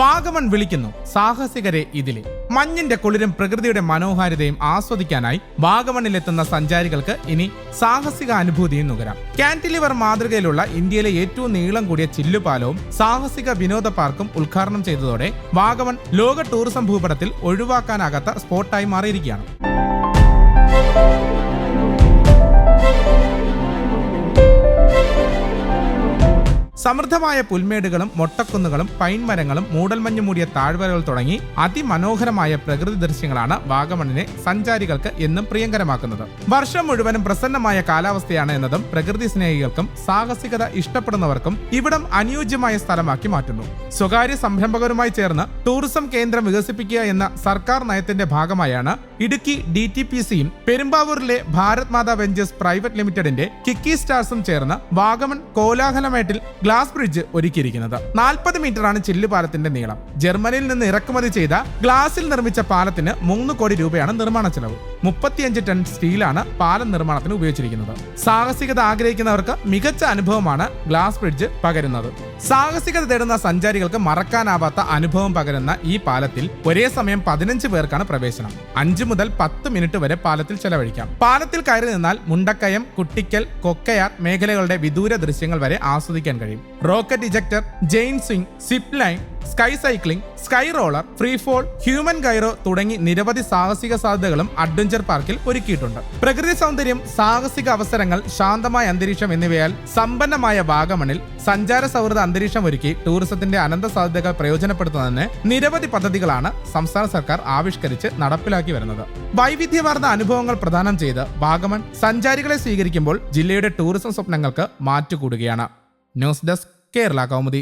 വാഗമൺ വിളിക്കുന്നു. സാഹസികരെ ഇതിലെ. മഞ്ഞിന്റെ കുളിരും പ്രകൃതിയുടെ മനോഹാരിതയും ആസ്വദിക്കാനായി വാഗമണിലെത്തുന്ന സഞ്ചാരികൾക്ക് ഇനി സാഹസിക അനുഭൂതിയും നുകരാം. കാന്റിലിവർ മാതൃകയിലുള്ള ഇന്ത്യയിലെ ഏറ്റവും നീളം കൂടിയ ചില്ലുപാലവും സാഹസിക വിനോദ പാർക്കും ഉദ്ഘാടനം ചെയ്തതോടെ വാഗമൺ ലോക ടൂറിസം ഭൂപടത്തിൽ ഒഴിവാക്കാനാകാത്ത സ്പോട്ടായി മാറിയിരിക്കുകയാണ്. സമൃദ്ധമായ പുൽമേടുകളും മൊട്ടക്കുന്നുകളും പൈൻ മരങ്ങളും മൂടൽമഞ്ഞ് മൂടിയ താഴ്വരകൾ തുടങ്ങി അതിമനോഹരമായ പ്രകൃതി ദൃശ്യങ്ങളാണ് വാഗമണിനെ സഞ്ചാരികൾക്ക് എന്നും പ്രിയങ്കരമാക്കുന്നത്. വർഷം മുഴുവനും പ്രസന്നമായ കാലാവസ്ഥയാണ് എന്നതും പ്രകൃതി സ്നേഹികൾക്കും സാഹസികത ഇഷ്ടപ്പെടുന്നവർക്കും ഇവിടം അനുയോജ്യമായ സ്ഥലമാക്കി മാറ്റുന്നു. സ്വകാര്യ സംരംഭകരുമായി ചേർന്ന് ടൂറിസം കേന്ദ്രം വികസിപ്പിക്കുക എന്ന സർക്കാർ നയത്തിന്റെ ഭാഗമായാണ് ഇടുക്കി ഡി ടി പി സിയും പെരുമ്പാവൂരിലെ ഭാരത് മാതാ വെഞ്ചേഴ്സ് പ്രൈവറ്റ് ലിമിറ്റഡിന്റെ കിക്കി സ്റ്റാർസും ചേർന്ന് വാഗമൺ കോലാഹലമേട്ടിൽ ഗ്ലാസ് ബ്രിഡ്ജ് ഒരുക്കിയിരിക്കുന്നത്. നാൽപ്പത് മീറ്ററാണ് ചില്ലുപാലത്തിന്റെ നീളം. ജർമ്മനിയിൽ നിന്ന് ഇറക്കുമതി ചെയ്ത ഗ്ലാസിൽ നിർമ്മിച്ച പാലത്തിന് മൂന്ന് കോടി രൂപയാണ് നിർമ്മാണ ചെലവ്. മുപ്പത്തിയഞ്ച് ടൺ സ്റ്റീലാണ് പാലം നിർമ്മാണത്തിന് ഉപയോഗിച്ചിരിക്കുന്നത്. സാഹസികത ആഗ്രഹിക്കുന്നവർക്ക് മികച്ച അനുഭവമാണ് ഗ്ലാസ് ബ്രിഡ്ജ് പകരുന്നത്. സാഹസികത തേടുന്ന സഞ്ചാരികൾക്ക് മറക്കാനാവാത്ത അനുഭവം പകരുന്ന ഈ പാലത്തിൽ ഒരേ സമയം പതിനഞ്ച് പേർക്കാണ് പ്രവേശനം. അഞ്ചു മുതൽ പത്ത് മിനിറ്റ് വരെ പാലത്തിൽ ചെലവഴിക്കാം. പാലത്തിൽ കയറി നിന്നാൽ മുണ്ടക്കയം കുട്ടിക്കൽ കൊക്കയാർ മേഖലകളുടെ വിദൂര ദൃശ്യങ്ങൾ വരെ ആസ്വദിക്കാൻ കഴിയും. Rocket ejector giant swing zip line sky cycling sky roller free fall human gyro തുടങ്ങി നിരവധി സാഹസിക സാധ്യതകളും അഡ്വഞ്ചർ പാർക്കിൽ ഒരുക്കിയിട്ടുണ്ട്. പ്രകൃതി സൗന്ദര്യം സാഹസിക അവസരങ്ങൾ ശാന്തമായ അന്തരീക്ഷം എന്നിവയാൽ സമ്പന്നമായ വാഗമണിൽ സഞ്ചാര സൗഹൃദ അന്തരീക്ഷം ഒരുക്കി ടൂറിസത്തിന്റെ അനന്ത സാധ്യതകൾ പ്രയോജനപ്പെടുത്തുന്നതിന് നിരവധി പദ്ധതികളാണ് സംസ്ഥാന സർക്കാർ ആവിഷ്കരിച്ച് നടപ്പിലാക്കി വരുന്നത്. വൈവിധ്യമാർന്ന അനുഭവങ്ങൾ പ്രദാനം ചെയ്ത് വാഗമൺ സഞ്ചാരികളെ സ്വീകരിക്കുമ്പോൾ ജില്ലയുടെ ടൂറിസം സ്വപ്നങ്ങൾക്ക് മാറ്റുകൂടുകയാണ്. News desk Kerala Kaumudi.